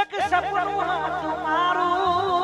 એક સપનું હતું મારું.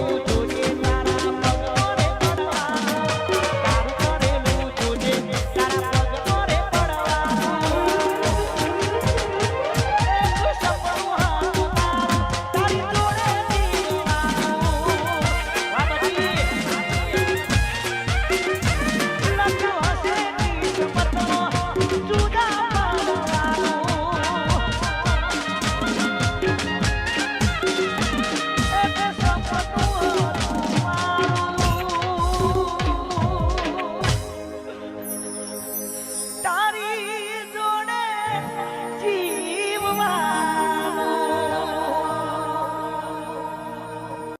you.